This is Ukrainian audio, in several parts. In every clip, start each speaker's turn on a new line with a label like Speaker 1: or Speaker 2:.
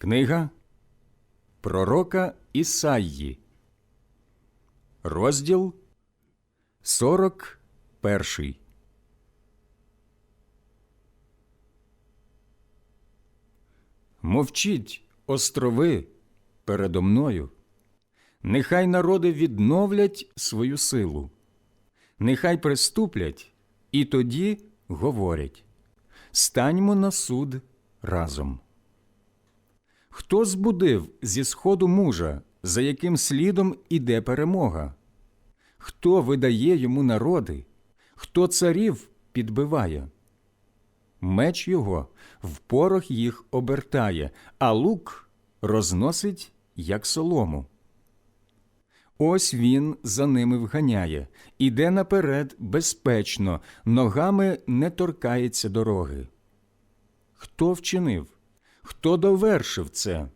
Speaker 1: Книга Пророка Ісаї, розділ 41. Мовчіть, острови, передо мною. Нехай народи відновлять свою силу. Нехай приступлять, і тоді говорять Станьмо на суд разом. Хто збудив зі сходу мужа, за яким слідом іде перемога? Хто видає йому народи, хто царів підбиває? Меч його в порох їх обертає, а лук розносить, як солому. Ось він за ними вганяє, іде наперед безпечно, ногами не торкається дороги. Хто вчинив? Хто довершив це?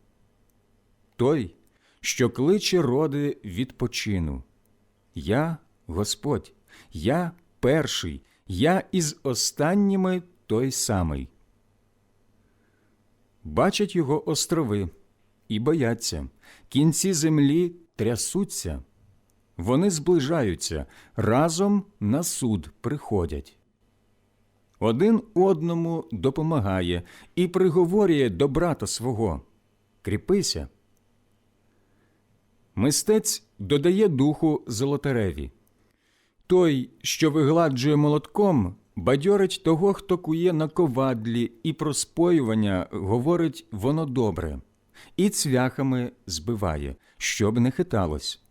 Speaker 1: Той, що кличе роди відпочину. Я Господь, я перший, я із останніми той самий. Бачать його острови і бояться, кінці землі трясуться. Вони зближаються, разом на суд приходять. Один одному допомагає і приговорює до брата свого Кріпися. Мистець додає духу золотареві. Той, що вигладжує молотком, бадьорить того, хто кує на ковадлі, і про споювання говорить воно добре, і цвяхами збиває, щоб не хиталось.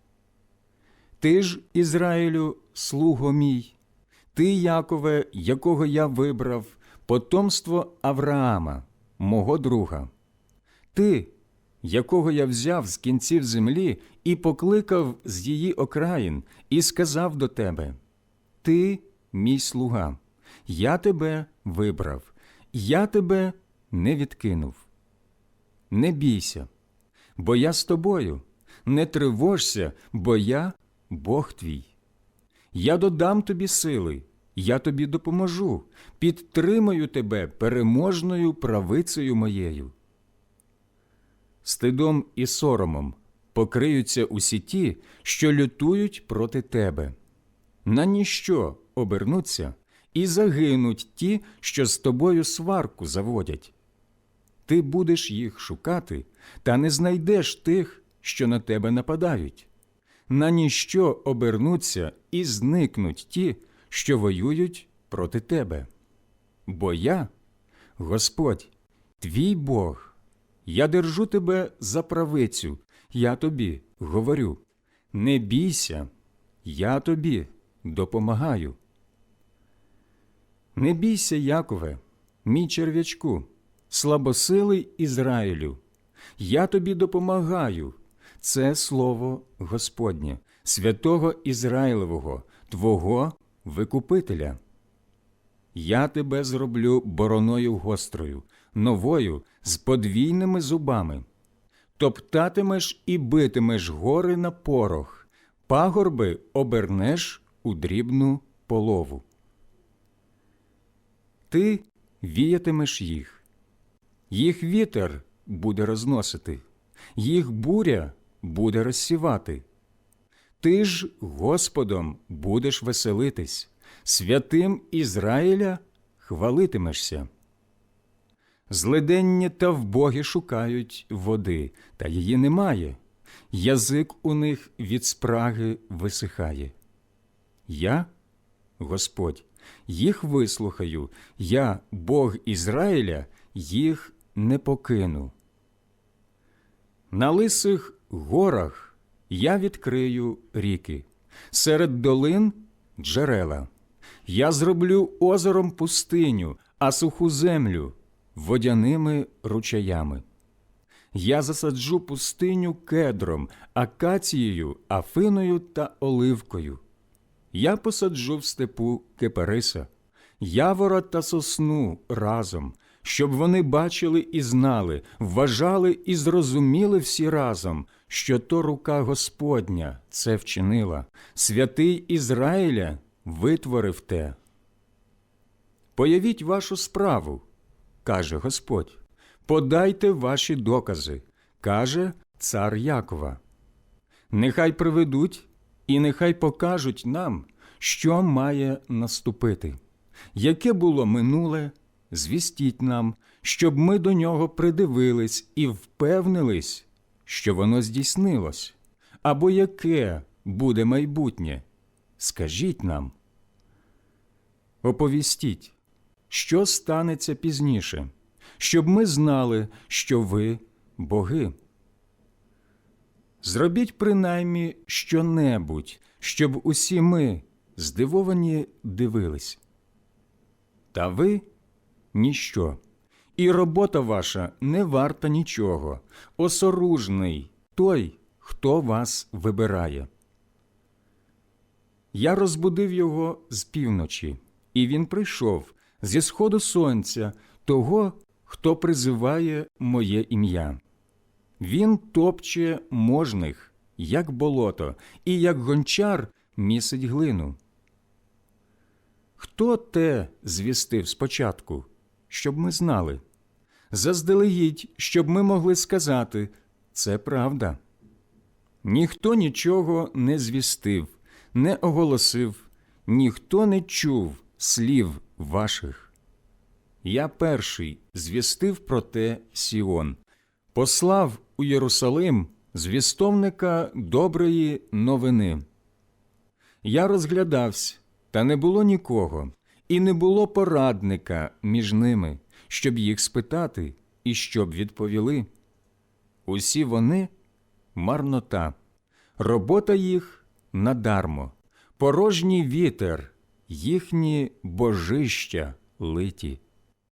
Speaker 1: Ти ж, Ізраїлю, слуго мій, ти, Якове, якого я вибрав, потомство Авраама, мого друга. Ти, якого я взяв з кінців землі і покликав з її окраїн, і сказав до тебе: Ти, мій слуга, я тебе вибрав, я тебе не відкинув. Не бійся, бо я з тобою, не тривожся, бо я Бог твій. Я додам тобі сили, я тобі допоможу, підтримаю тебе переможною правицею моєю. Стидом і соромом покриються усі ті, що лютують проти тебе. На ніщо обернуться і загинуть ті, що з тобою сварку заводять. Ти будеш їх шукати, та не знайдеш тих, що на тебе нападають. На ніщо обернуться і зникнуть ті, що воюють проти тебе. Бо я, Господь, твій Бог, я держу тебе за правицю, я тобі говорю не бійся, я тобі допомагаю. Не бійся, Якове, мій черв'ячку, слабосилий Ізраїлю, я тобі допомагаю. Це слово Господнє, святого Ізраїлевого, Твого Викупителя. Я тебе зроблю бороною гострою, новою, з подвійними зубами. Топтатимеш і битимеш гори на порох, пагорби обернеш у дрібну полову. Ти віятимеш їх, їх вітер буде розносити, їх буря буде розсівати. Ти ж Господом будеш веселитись, святим Ізраїля хвалитимешся. Злиденні та вбоги шукають води, та її немає. Язик у них від спраги висихає. Я, Господь, їх вислухаю, я, Бог Ізраїля, їх не покину. На лисих горах я відкрию ріки, серед долин джерела. Я зроблю озером пустиню, а суху землю водяними ручаями. Я засаджу пустиню кедром, акацією, афиною та оливкою. Я посаджу в степу кипариса, явора та сосну разом, щоб вони бачили і знали, вважали і зрозуміли всі разом, що то рука Господня це вчинила, святий Ізраїля витворив те. Появіть вашу справу, каже Господь, Подайте ваші докази, каже цар Якова. Нехай приведуть і нехай покажуть нам, що має наступити. Яке було минуле, звістіть нам, щоб ми до нього придивились і впевнились, що воно здійснилось, або яке буде майбутнє. Скажіть нам. Оповістіть, що станеться пізніше, щоб ми знали, що ви боги. Зробіть принаймні щонебудь, щоб усі ми, здивовані, дивились. Та ви ніщо, і робота ваша не варта нічого, осоружний той, хто вас вибирає. Я розбудив його з півночі, і він прийшов зі сходу сонця того, хто призиває моє ім'я. Він топче можних, як болото, і як гончар місить глину. Хто те звістив спочатку, щоб ми знали? Заздалегідь, щоб ми могли сказати це правда. Ніхто нічого не звістив, не оголосив, ніхто не чув слів ваших. Я перший звістив про те Сіон, послав у Єрусалим звістовника доброї новини. Я розглядався, та не було нікого, і не було порадника між ними, щоб їх спитати і щоб відповіли. Усі вони марнота, робота їх надармо, порожній вітер, їхні божища литі.